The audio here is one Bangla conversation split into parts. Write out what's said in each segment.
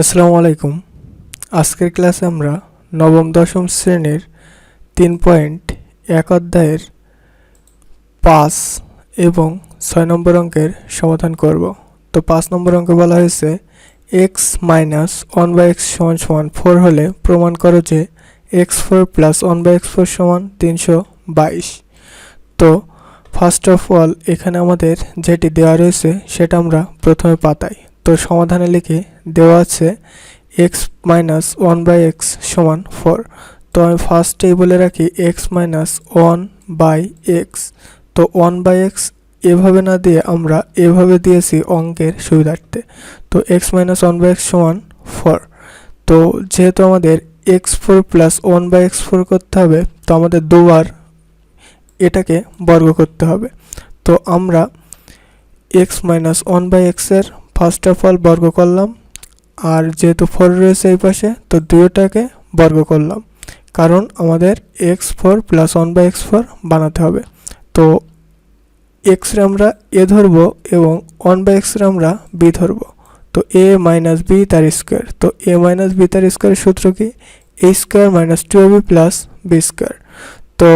আসসালামু আলাইকুম। আজকের ক্লাসে আমরা নবম, দশম শ্রেণির তিন পয়েন্ট এক অধ্যায়ের পাঁচ এবং ছয় নম্বর অঙ্কের সমাধান করব। তো পাঁচ নম্বর অঙ্কে বলা হয়েছে x minus one by x সমান সমান ফোর হলে প্রমাণ করো যে x four plus one by x four সমান তিনশো বাইশ। তো ফার্স্ট অফ অল এখানে আমাদের যেটি দেওয়া রয়েছে, সেটা আমরা প্রথমে পাতাই। তো সমাধানে লিখে দেওয়া আছে x minus one by x সমান ফোর তো আমি ফার্স্টেই বলে রাখি x minus one by x তো ওয়ান বাই এক্স এভাবে না দিয়ে আমরা এভাবে দিয়েছি অঙ্কের সুবিধার্থে। তো x minus one by x সমান ফোর তো যেহেতু আমাদের x four plus one by x four করতে হবে, তো আমাদের দুবার এটাকে বর্গ করতে হবে। তো আমরা এক্স মাইনাস ওয়ান বাই এক্সের ফার্স্ট অফ অল বর্গ করলাম। আর যেহেতু ফোর রয়েছে এই পাশে, তো দুয়োটাকে বর্গ করলাম। কারণ আমাদের x four plus one by x four বানাতে হবে। তো এক্সরে আমরা এ ধরবো এবং ওয়ান বাই এক্সরে আমরা বি ধরবো। তো এ মাইনাস বি তার স্কোয়ার তো এ মাইনাস বি তার স্কোয়ারের সূত্র কি? A square minus two b plus b square তো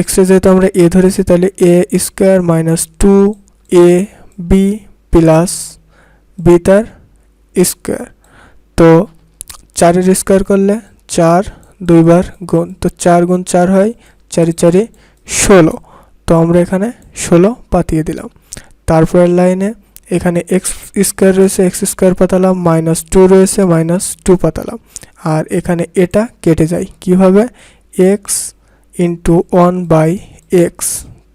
এক্সে যেহেতু আমরা এ ধরেছি, তাহলে a square minus two a b plus b তার স্কোয়ার। তো চারের স্কোয়ার করলে চার দুইবার গুণ, তো চার গুণ চার হয় চারি চারি ষোলো। তো আমরা এখানে ষোলো পাতিয়ে দিলাম। তারপরের লাইনে এখানে এক্স স্কোয়ার রয়েছে, এক্স স্কোয়ার পাতালাম, মাইনাস টু রয়েছে, মাইনাস টু পাতালাম। আর এখানে এটা কেটে যায়। কীভাবে x into one by x.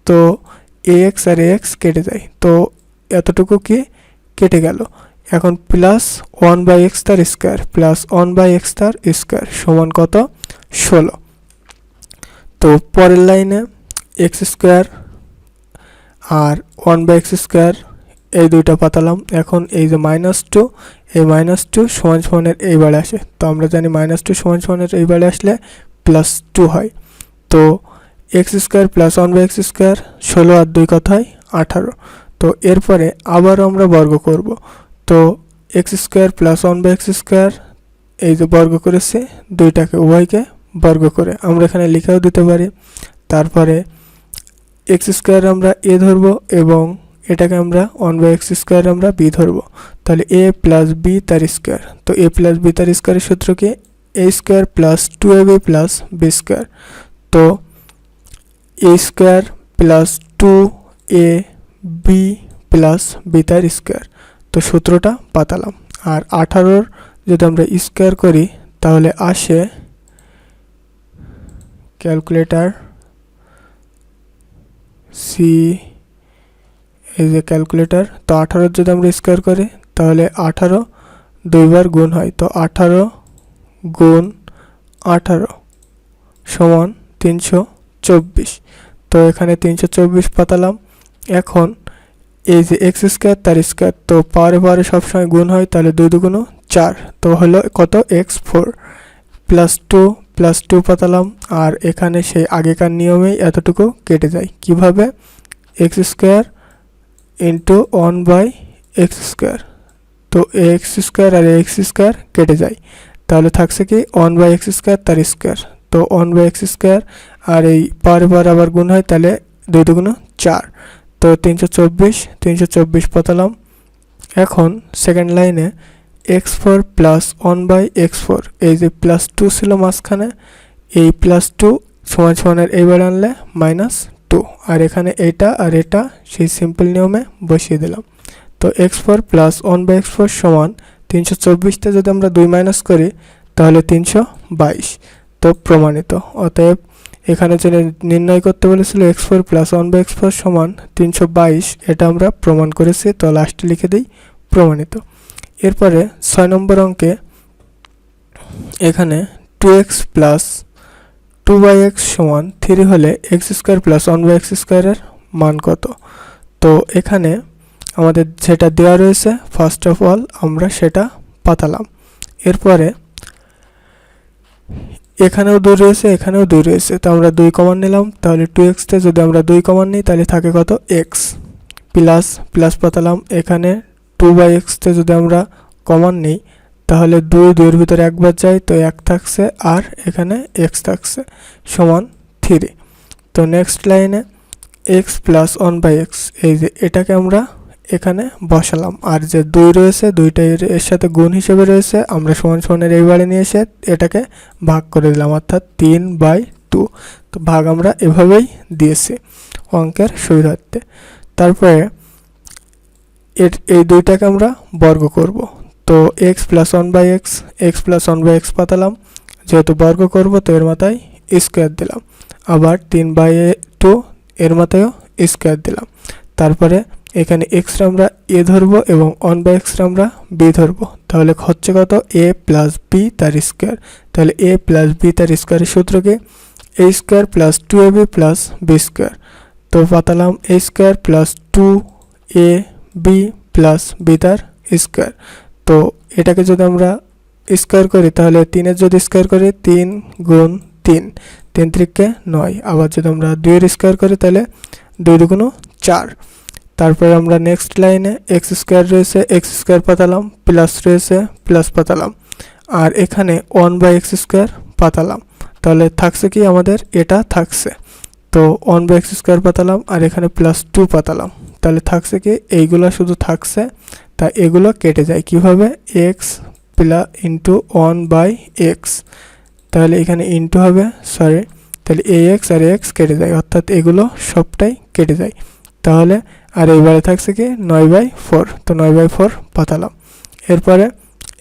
তো এক্স আর এক্স কেটে যায়। তো এতটুকু কি কেটে গেল? এখন প্লাস ওয়ান বাই এক্স তার square plus one by x তার স্কোয়ার সমান কত? ষোলো। তো পরের লাইনে এক্স স্কোয়ার আর ওয়ান বাই এক্স স্কোয়ার এই দুইটা পাতালাম। এখন এই যে মাইনাস টু এই মাইনাস টু সমান সমানের এই বারে আসে। তো আমরা জানি মাইনাস টু সমান সমানের এই বারে আসলে প্লাস টু হয়। তো x square plus one by x square ষোলো আর দুই কথায় আঠারো। তো এরপরে আবারও আমরা বর্গ করব। তো x square plus one by x square এই যে বর্গ করেছে, দুইটাকে উভয়কে বর্গ করে। আমরা এখানে লিখেও দিতে পারি। তারপরে এক্স স্কোয়ার আমরা এ ধরব এবং এটাকে আমরা ওয়ান বাই এক্স স্কোয়ার আমরা বি ধরব। তাহলে এ প্লাস বি তার স্কোয়ার তো এ প্লাস বি তার স্কোয়ারের সূত্র কি? A square plus two a b plus b square তো a square plus two a b plus b তার স্কোয়ার তো সূত্রটা পাতালাম। আর আঠারোর যদি আমরা স্কোয়ার করি, তাহলে আসে ক্যালকুলেটার সি এই যে ক্যালকুলেটার তো আঠারোর যদি আমরা স্কোয়ার করি, তাহলে আঠারো দুইবার গুণ হয়। তো আঠারো গুণ আঠারো সমান তিনশো চব্বিশ। তো এখানে তিনশো চব্বিশ পাতালাম। এখন এই যে এক্স স্কোয়ার তার স্কোয়ার তো পাওয়ারে পাওয়ারে সবসময় গুণ হয়, তাহলে দুই দুগুণ চার, তো হলো কত? X four plus two plus two পাতালাম, আর এখানে সেই আগেকার নিয়মেই এতটুকু কেটে যায়। কীভাবে? X square into one by x square তো এক্স স্কোয়ার আর এক্স স্কোয়ার কেটে যায়। তাহলে থাকছে কি? ওয়ান বাই এক্স স্কোয়ার তার স্কোয়ার তো ওয়ান বাই এক্স স্কোয়ার আর এই পাওয়ারে পাওয়ার আবার গুণ হয়, তাহলে দুই দুগুণ চার। তো তিনশো চব্বিশ তিনশো চব্বিশ পাতালাম। এখন সেকেন্ড লাইনে x four plus one by x four এই যে প্লাস টু ছিল মাঝখানে, এই প্লাস টু সমান সমানের এইবার আনলে মাইনাস টু আর এখানে এটা আর এটা সেই সিম্পল নিয়মে বসিয়ে দিলাম। তো x four plus one by x four সমান তিনশো চব্বিশতে যদি আমরা দুই মাইনাস করি, তাহলে তিনশো বাইশ। তো প্রমাণিত। অতএব এখানে যে নির্ণয় করতে বলেছিল x four plus one by x four সমান তিনশো বাইশ, এটা আমরা প্রমাণ করেছি। তো লাস্টে লিখে দিই, প্রমাণিত। এরপরে ছয় নম্বর অঙ্কে এখানে two x plus two by x সমান থ্রি হলে x square plus one by x স্কোয়ারের মান কত? তো এখানে আমাদের যেটা দেওয়া রয়েছে ফার্স্ট অফ অল আমরা সেটা পাতালাম। এরপরে এখানেও দুই রয়েছে, এখানেও দুই রয়েছে। তো আমরা দুই কমান নিলাম। তাহলে টু এক্সতে যদি আমরা দুই কমান নিই, তাহলে থাকে কত? এক্স প্লাস প্লাস পাতালাম। এখানে টু বাই এক্সতে যদি আমরা কমান নিই, তাহলে দুই দুইয়ের ভিতরে একবার যায়, তো এক থাকছে আর এখানে এক্স থাকছে সমান থ্রি তো নেক্সট লাইনে x plus one by x এই যে এটাকে আমরা এখানে বসালাম। আর যে দুই রয়েছে দুইটা এর সাথে গুণ হিসেবে রয়েছে, আমরা সমান সমানের এই বারে নিয়ে এসে এটাকে ভাগ করে দিলাম, অর্থাৎ তিন বাই টু তো ভাগ আমরা এভাবেই দিয়েছি অঙ্কের সুবিধার্থে। তারপরে এর, এই দুইটাকে আমরা বর্গ করব। তো x plus one by x x plus one by x পাতালাম। যেহেতু বর্গ করব, তো এর মাথায় স্কোয়ার দিলাম। আবার তিন বাই টু এর মাথায়ও স্কোয়ার দিলাম। তারপরে এখানে এক্সরা আমরা এ ধরবো এবং ওয়ান বাই এক্সরা আমরা বি ধরবো। তাহলে হচ্ছে কত? এ প্লাস বি তার স্কোয়ার তাহলে এ প্লাস বি তার স্কোয়ারের সূত্রকে a square plus two a b plus b square তো পাতালাম a square plus two a b plus b তার স্কোয়ার তো এটাকে যদি আমরা স্কোয়ার করি, তাহলে তিনের যদি স্কোয়ার করি, তিন গুণ তিন। তিন ত্রিককে নয়। আবার যদি আমরা দুইয়ের স্কোয়ার করি, তাহলে দুই দুগুণ চার। তারপরে আমরা নেক্সট লাইনে এক্স স্কোয়ার রয়েছে এক্স স্কোয়ার পাতালাম প্লাস রয়েছে প্লাস পাতালাম। আর এখানে ওয়ান বাই এক্স স্কোয়ার পাতালাম। তাহলে থাকছে কি আমাদের? এটা থাকছে। তো ওয়ান বাই এক্স স্কোয়ার পাতালাম আর এখানে প্লাস টু পাতালাম। তাহলে থাকছে কি? এইগুলো শুধু থাকছে। তা এগুলো কেটে যায়। কীভাবে? X plus into one by x তাহলে এখানে ইন্টু হবে সরি তাহলে এ এক্স আর এক্স কেটে যায়। অর্থাৎ এগুলো সবটাই কেটে যায়। তাহলে আর এইবারে থাকছে কি নয় বাই ফোর। তো নয় বাই ফোর পাতালাম। এরপরে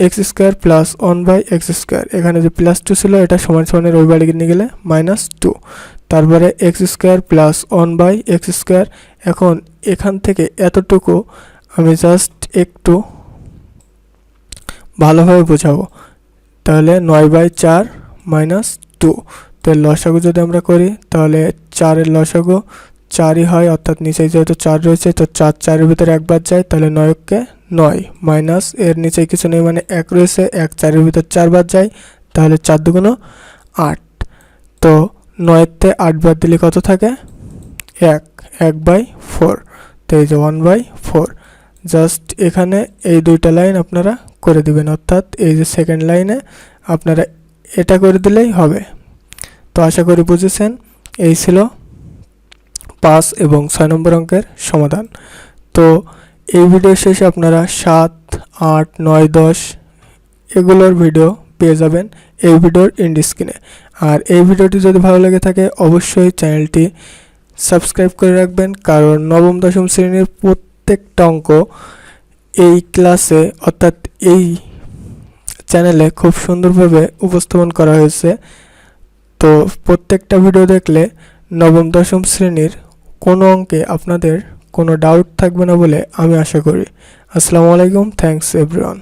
x square plus one by x square. এখানে যে প্লাস টু ছিল, এটা সমান সমানের ওই বাড়ি নিয়ে গেলে মাইনাস টু। তারপরে x square plus one by x square. এখন এখান থেকে এতটুকু আমি জাস্ট একটু ভালোভাবে বোঝাবো। তাহলে নয় বাই চার মাইনাস টু। তো লসাগু যদি আমরা করি, তাহলে চারের লসাগু চারই হয়, অর্থাৎ নিচে যেহেতু চার রয়েছে, তো চার চারের ভিতরে একবার যায়, তাহলে নয়কে নয় মাইনাস, এর নিচে কিছু নেই মানে এক রয়েছে, এক চারের ভিতর চারবার যায়, তাহলে চার দুগুণ আট। তো নয়েরতে আটবার দিলে কত থাকে? এক এক বাই ফোর। তো এই যে ওয়ান বাই ফোর। জাস্ট এখানে এই দুইটা লাইন আপনারা করে দিবেন, অর্থাৎ এই যে সেকেন্ড লাইনে আপনারা এটা করে দিলেই হবে। তো আশা করি বুঝেছেন, এই ছিল পাঁচ এবং ছয় নম্বর অঙ্কের সমাধান। তো এই ভিডিও শেষে আপনারা সাত, আট, নয়, দশ এগুলোর ভিডিও পেয়ে যাবেন এই ভিডিওর ইন্ড স্ক্রিনে আর এই ভিডিওটি যদি ভালো লেগে থাকে, অবশ্যই চ্যানেলটি সাবস্ক্রাইব করে রাখবেন, কারণ নবম, দশম শ্রেণির প্রত্যেকটা অঙ্ক এই ক্লাসে, অর্থাৎ এই চ্যানেলে খুব সুন্দরভাবে উপস্থাপন করা হয়েছে। তো প্রত্যেকটা ভিডিও দেখলে নবম, দশম শ্রেণির কোনো অঙ্কে আপনাদের কোনো ডাউট থাকবে না বলে আমি আশা করি। আসসালামু আলাইকুম থ্যাংকস এভরিওয়ান